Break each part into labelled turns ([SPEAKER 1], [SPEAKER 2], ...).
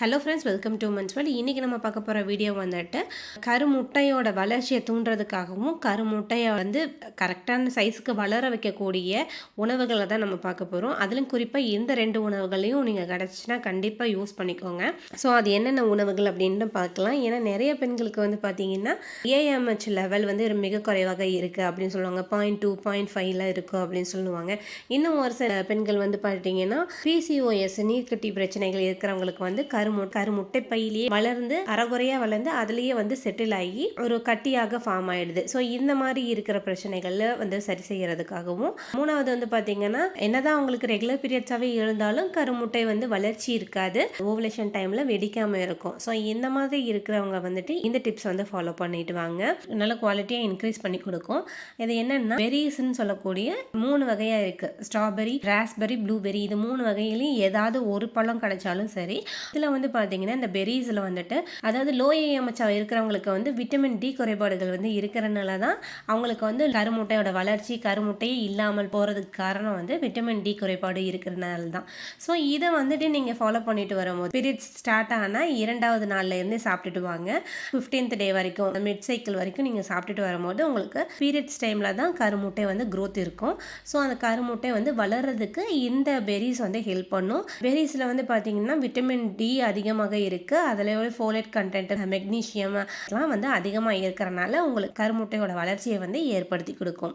[SPEAKER 1] Hello friends welcome to மன்ஸ்வல் இன்றைக்கி நம்ம பார்க்க போகிற வீடியோ வந்துட்டு கருமுட்டையோட வளர்ச்சியை தூண்டுறதுக்காகவும் கருமுட்டையை வந்து கரெக்டான சைஸுக்கு வளர வைக்கக்கூடிய உணவுகளை தான் நம்ம பார்க்க போகிறோம் அதிலும் குறிப்பாக இந்த ரெண்டு உணவுகளையும் நீங்கள் கிடச்சின்னா கண்டிப்பாக யூஸ் பண்ணிக்கோங்க. ஸோ அது என்னென்ன உணவுகள் அப்படின்னு பார்க்கலாம். ஏன்னா நிறைய பெண்களுக்கு வந்து பார்த்தீங்கன்னா ஏஎம்ஹெச் லெவல் வந்து மிக குறைவாக இருக்குது அப்படின்னு சொல்லுவாங்க. பாயிண்ட் டூ பாயிண்ட் ஃபைவ்ல இருக்கும் அப்படின்னு சொல்லுவாங்க. இன்னும் ஒரு சில பெண்கள் வந்து பார்த்தீங்கன்னா பிசிஓஎஸ் நீர்க்கட்டி பிரச்சனைகள் இருக்கிறவங்களுக்கு வந்து கருமு முட்டை பையிலேயே வளர்ந்து அறகுறையா வளர்ந்து அதுலேயே வந்து செட்டில் ஆகி ஒரு கட்டியாக ஃபார்ம் ஆயிடுது. ஸோ இந்த மாதிரி இருக்கிற பிரச்சனைகள்ல வந்து சரி செய்யறதுக்காகவும் மூணாவது வந்து பார்த்தீங்கன்னா என்னதான் அவங்களுக்கு ரெகுலர் பீரியட்ஸாகவே இருந்தாலும் கருமுட்டை வந்து வளர்ச்சி இருக்காது. ஓவலேஷன் டைம்ல வெடிக்காம இருக்கும். ஸோ இந்த மாதிரி இருக்கிறவங்க வந்துட்டு இந்த டிப்ஸ் வந்து ஃபாலோ பண்ணிட்டு வாங்க. நல்ல குவாலிட்டியாக இன்க்ரீஸ் பண்ணி கொடுக்கும். இது என்னன்னா பெரிஸ்ன்னு சொல்லக்கூடிய மூணு வகையாக இருக்கு. ஸ்ட்ராபெரி ராஸ்பெரி ப்ளூபெரி இது மூணு வகையிலையும் ஏதாவது ஒரு பழம் கிடைச்சாலும் சரி இதில் வந்து வந்து பார்த்தீங்கன்னா இந்த பெரிஸில் வந்துட்டு அதாவது லோ ஏஎம்ஹெச் இருக்கிறவங்களுக்கு வந்து விட்டமின் டி குறைபாடுகள் வந்து இருக்கிறனால தான் அவங்களுக்கு வந்து கருமுட்டையோட வளர்ச்சி கருமுட்டையே இல்லாமல் போகிறதுக்கு காரணம் வந்து விட்டமின் டி குறைபாடு இருக்கிறனால தான். ஸோ இதை வந்துட்டு நீங்கள் ஃபாலோ பண்ணிட்டு வரும்போது பீரியட்ஸ் ஸ்டார்ட் ஆனால் இரண்டாவது நாள்லேருந்தே சாப்பிட்டுட்டு வாங்க. ஃபிஃப்டீன்த் டே வரைக்கும் மிட் சைக்கிள் வரைக்கும் நீங்கள் சாப்பிட்டுட்டு வரும்போது உங்களுக்கு பீரியட்ஸ் டைமில் தான் கருமுட்டை வந்து க்ரோத் இருக்கும். ஸோ அந்த கருமுட்டை வந்து வளர்றதுக்கு இந்த பெரிஸ் வந்து ஹெல்ப் பண்ணும். பெரிஸில் வந்து பார்த்தீங்கன்னா விட்டமின் டி அதிகமாக இருக்குது அதில் ஒரு ஃபோலேட் கண்டென்ட் மெக்னீஷியம் எல்லாம் வந்து அதிகமாக இருக்கிறனால உங்களுக்கு கருமுட்டையோட வளர்ச்சியை வந்து ஏற்படுத்தி கொடுக்கும்.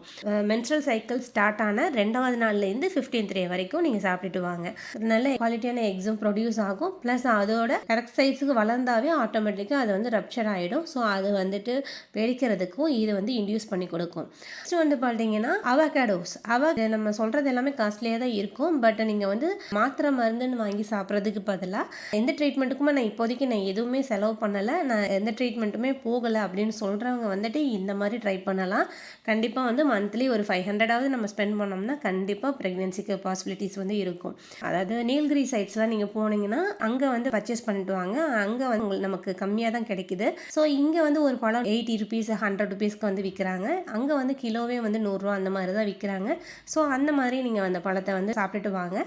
[SPEAKER 1] மென்ஸ்ட்ரல் சைக்கிள் ஸ்டார்ட் ஆன ரெண்டாவது நாள்லேருந்து ஃபிஃப்டீன்த் டே வரைக்கும் நீங்கள் சாப்பிட்டுட்டு வாங்க. நல்ல குவாலிட்டியான எக்ஸும் ப்ரொடியூஸ் ஆகும். ப்ளஸ் அதோட கரெக்ட் சைஸுக்கு வளர்ந்தாவே ஆட்டோமேட்டிக்காக அது வந்து ரப்ச்சர் ஆகிடும் ஸோ அது வந்துட்டு வெடிக்கிறதுக்கும் இது வந்து இன்டியூஸ் பண்ணி கொடுக்கும். நெக்ஸ்ட் வந்து பார்த்தீங்கன்னா அவகேடோஸ் அவ நம்ம சொல்கிறது எல்லாமே காஸ்ட்லியாக தான் இருக்கும். பட் நீங்கள் வந்து மாத்திரை மருந்துன்னு வாங்கி சாப்பிட்றதுக்கு பதிலாக எந்த ட்ரீட்மெண்ட்டுக்குமே நான் இப்போதைக்கு நான் எதுவுமே செலவு பண்ணலை. நான் எந்த ட்ரீட்மெண்ட்டுமே போகலை அப்படின்னு சொல்கிறவங்க வந்துட்டு இந்த மாதிரி ட்ரை பண்ணலாம். கண்டிப்பாக வந்து மந்த்லி ஒரு ஃபைவ் ஹண்ட்ரடாவது நம்ம ஸ்பெண்ட் பண்ணோம்னா கண்டிப்பாக ப்ரெக்னென்சிக்கு பாசிபிலிட்டிஸ் வந்து இருக்கும். அதாவது நீல்கிரி சைட்ஸ்லாம் நீங்கள் போனீங்கன்னா அங்கே வந்து பர்ச்சேஸ் பண்ணிட்டு வாங்க. அங்கே வந்து நமக்கு கம்மியாக தான் கிடைக்குது. ஸோ இங்கே வந்து ஒரு பழம் எயிட்டி ருபீஸ் ஹண்ட்ரட் ருபீஸ்க்கு வந்து விற்கிறாங்க அங்கே வந்து கிலோவே வந்து நூறுரூவா அந்த மாதிரி தான் விற்கிறாங்க ஸோ அந்த மாதிரி நீங்கள் அந்த பழத்தை வந்து சாப்பிட்டுட்டு வாங்க.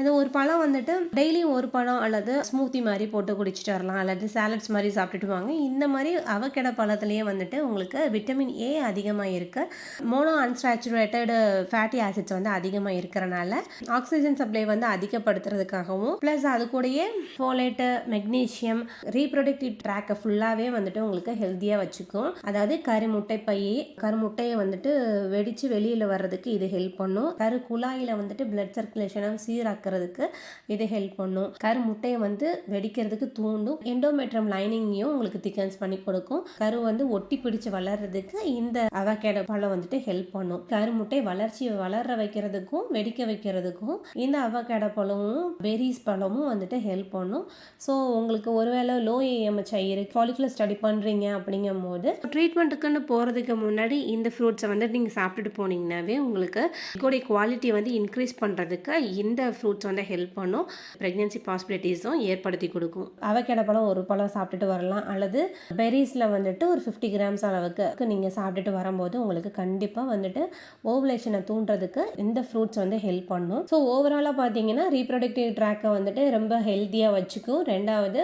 [SPEAKER 1] அது ஒரு பழம் வந்துட்டு டெய்லியும் ஒரு பழம் அல்லது ஸ்மூத்தி மாதிரி போட்டு குடிச்சிட்டு வரலாம் அல்லது சாலட்ஸ் மாதிரி சாப்பிட்டுட்டு வாங்க. இந்த மாதிரி அவக்கெட பழத்துலேயே வந்துட்டு உங்களுக்கு விட்டமின் ஏ அதிகமாக இருக்கு. மோனோ அன்சாச்சுரேட்டடு ஃபேட்டி ஆசிட்ஸ் வந்து அதிகமாக இருக்கிறனால ஆக்சிஜன் சப்ளை வந்து அதிகப்படுத்துறதுக்காகவும் ப்ளஸ் அது கூடயே ஃபோலேட்டு மெக்னீஷியம் ரீப்ரொடக்டிவ் ட்ராக்கை ஃபுல்லாகவே வந்துட்டு உங்களுக்கு ஹெல்த்தியாக வச்சுக்கும். அதாவது கரு முட்டை பையை பை கருமுட்டையை வந்துட்டு வெடித்து வெளியில் வர்றதுக்கு இது ஹெல்ப் பண்ணும். கரு குழாயில் வந்துட்டு பிளட் சர்க்குலேஷனை சீராக்கிறதுக்கு இது ஹெல்ப் பண்ணும். கரு முட்டையை வந்து வெடிக்கிறதுக்கு தூண்டும். எண்டோமெட்ரம் லைனிங்கையும் உங்களுக்கு திக்கன்ஸ் பண்ணி கொடுக்கும். கரு வந்து ஒட்டி பிடிச்சு வளர்றதுக்கு இந்த அவகேடோ பழம் வந்துட்டு ஹெல்ப் பண்ணும். கரு முட்டை வளர்ச்சி வளர வைக்கிறதுக்கும் வெடிக்க வைக்கிறதுக்கும் இந்த அவகேடோ பழமும் பெரிஸ் பழமும் வந்துட்டு ஹெல்ப் பண்ணும். ஸோ உங்களுக்கு ஒருவேளை லோ ஏஎம்ஹெச்ஐ இருக்கு ஃபாலிகுலர் ஸ்டடி பண்ணுறீங்க அப்படிங்கும் போது ட்ரீட்மெண்ட்டுக்குன்னு போகிறதுக்கு முன்னாடி இந்த ஃப்ரூட்ஸை வந்து நீங்கள் சாப்பிட்டுட்டு போனீங்கன்னாவே உங்களுக்கு இதோடைய குவாலிட்டியை வந்து இன்க்ரீஸ் பண்ணுறதுக்கு இந்த ஃப்ரூட்ஸ் வந்து ஹெல்ப் பண்ணும். ப்ரெக்னென்சி பாசிபிலிட்டிஸும் ஏற்படுத்தி கொடுக்கும். அவக்கேட பழம் ஒரு பழம் சாப்பிட்டுட்டு வரலாம். அல்லது பெரிஸில் வந்துட்டு ஒரு ஃபிஃப்டி கிராம்ஸ் அளவுக்கு நீங்கள் சாப்பிட்டுட்டு வரும்போது உங்களுக்கு கண்டிப்பாக வந்துட்டு ஓவலேஷனை தூண்டுறதுக்கு இந்த ஃப்ரூட்ஸ் வந்து ஹெல்ப் பண்ணும். ஸோ ஓவராலாக பார்த்தீங்கன்னா ரீப்ரொடக்டிவ் ட்ராக்கை வந்துட்டு ரொம்ப ஹெல்த்தியாக வச்சுக்கும். ரெண்டாவது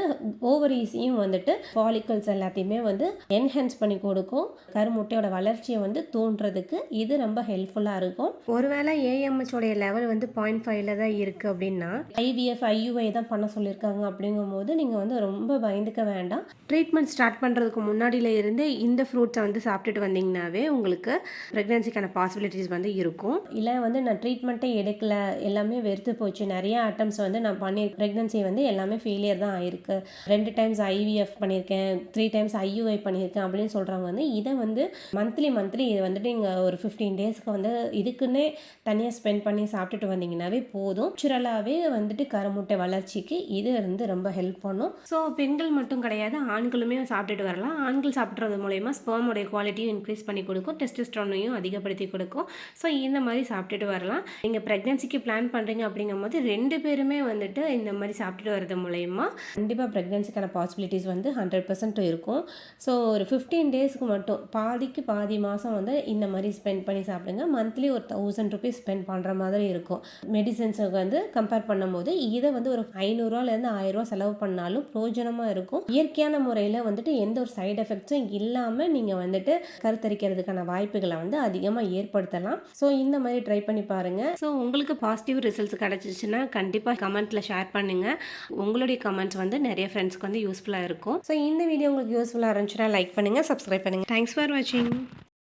[SPEAKER 1] ஓவரீஸையும் வந்துட்டு ஃபாலிக்கல்ஸ் எல்லாத்தையுமே வந்து என்ஹான்ஸ் பண்ணி கொடுக்கும். கருமுட்டையோட வளர்ச்சியை வந்து தூண்டுறதுக்கு இது ரொம்ப ஹெல்ப்ஃபுல்லாக இருக்கும். ஒருவேளை ஏஎம்ஹெச் உடைய லெவல் வந்து பாயிண்ட் ஃபைவ்ல தான் இருக்குது அப்படின்னா ஐவிஎஃப் ஐயுஐ தான் பண்ண சொல்லியிருக்காங்க அப்படிங்கும்போது நீங்கள் வந்து ரொம்ப பயந்துக்க வேண்டாம். ட்ரீட்மெண்ட் ஸ்டார்ட் பண்ணுறதுக்கு முன்னாடியில இருந்தே இந்த ஃப்ரூட்ஸை வந்து சாப்பிட்டுட்டு வந்தீங்கன்னாவே உங்களுக்கு ப்ரெக்னென்சிக்கான பாசிபிலிட்டிஸ் வந்து இருக்கும். இல்லை வந்து நான் ட்ரீட்மெண்ட்டே எடுக்கல எல்லாமே வெறுத்து போச்சு நிறைய அட்டம்ஸ் வந்து நான் பண்ணி ப்ரெக்னென்சி வந்து எல்லாமே ஃபெயிலியர் தான் ஆயிருக்கு. ரெண்டு டைம்ஸ் ஐவிஎஃப் பண்ணியிருக்கேன் த்ரீ டைம்ஸ் ஐயூஐ பண்ணியிருக்கேன் அப்படின்னு சொல்கிறவங்க வந்து இதை வந்து மந்த்லி மந்த்லி இது வந்துட்டு இங்கே ஒரு ஃபிஃப்டீன் டேஸ்க்கு வந்து இதுக்குன்னே தனியாக ஸ்பெண்ட் பண்ணி சாப்பிட்டுட்டு வந்தீங்கன்னாவே போதும். நேச்சுரலாகவே வந்துட்டு கருமுட்டை வளர்ச்சிக்கு இது வந்து ரொம்ப ஹெல்ப் பண்ணும். ஸோ பெண்கள் மட்டும் கிடையாது ஆண்களுமே சாப்பிட்டுட்டு வரலாம். ஆண்கள் சாப்பிட்றது மூலயமா ஸ்பேமுடைய குவாலிட்டியும் இன்க்ரீஸ் பண்ணி கொடுக்கும் டெஸ்டஸ்ட்ரானையும் அதிகப்படுத்தி கொடுக்கும். ஸோ இந்த மாதிரி சாப்பிட்டுட்டு வரலாம். நீங்கள் ப்ரெக்னென்சிக்கு பிளான் பண்ணுறீங்க அப்படிங்கும்போது ரெண்டு பேருமே வந்துட்டு இந்த மாதிரி சாப்பிட்டுட்டு வரது மூலயமா கண்டிப்பாக ப்ரெக்னென்சிக்கான பாசிபிலிட்டிஸ் வந்து ஹண்ட்ரட் பர்சன்ட் இருக்கும். ஸோ ஒரு ஃபிஃப்டீன் டேஸ்க்கு மட்டும் பாதிக்கு பாதி மாதம் வந்து இந்த மாதிரி ஸ்பெண்ட் பண்ணி சாப்பிடுங்க. மந்த்லி ஒரு தௌசண்ட் ருபீஸ் ஸ்பெண்ட் பண்ணுற மாதிரி இருக்கும். மெடிசன்ஸுக்கு வந்து கம்பேர் பண்ணும்போது இதை வந்து ஒரு ஐநூறுரூவாலேருந்து ஆயிரம் ரூபா செலவு பண்ணாலும் பிரயோஜனமாக இருக்கும். இயற்கையான முறையில் வந்துட்டு எந்த ஒரு சைடு எஃபெக்ட்ஸும் இல்லாமல் நீங்கள் வந்துட்டு கருத்தரிக்கிறதுக்கான வாய்ப்புகளை வந்து அதிகமாக ஏற்படுத்தலாம். ஸோ இந்த மாதிரி ட்ரை பண்ணி பாருங்கள் ஸோ உங்களுக்கு பாசிட்டிவ் ரிசல்ட்ஸ் கிடச்சிச்சின்னா கண்டிப்பாக கமெண்ட்டில் ஷேர் பண்ணுங்கள் உங்களுடைய கமெண்ட்ஸ் வந்து நிறைய ஃப்ரெண்ட்ஸ்க்கு வந்து யூஸ்ஃபுல்லாக இருக்கும். ஸோ இந்த வீடியோ உங்களுக்கு யூஸ்ஃபுல்லாக இருந்துச்சுன்னா லைக் பண்ணுங்கள் சப்ஸ்கிரைப் பண்ணுங்கள் தேங்க்ஸ் ஃபார் வாட்சிங்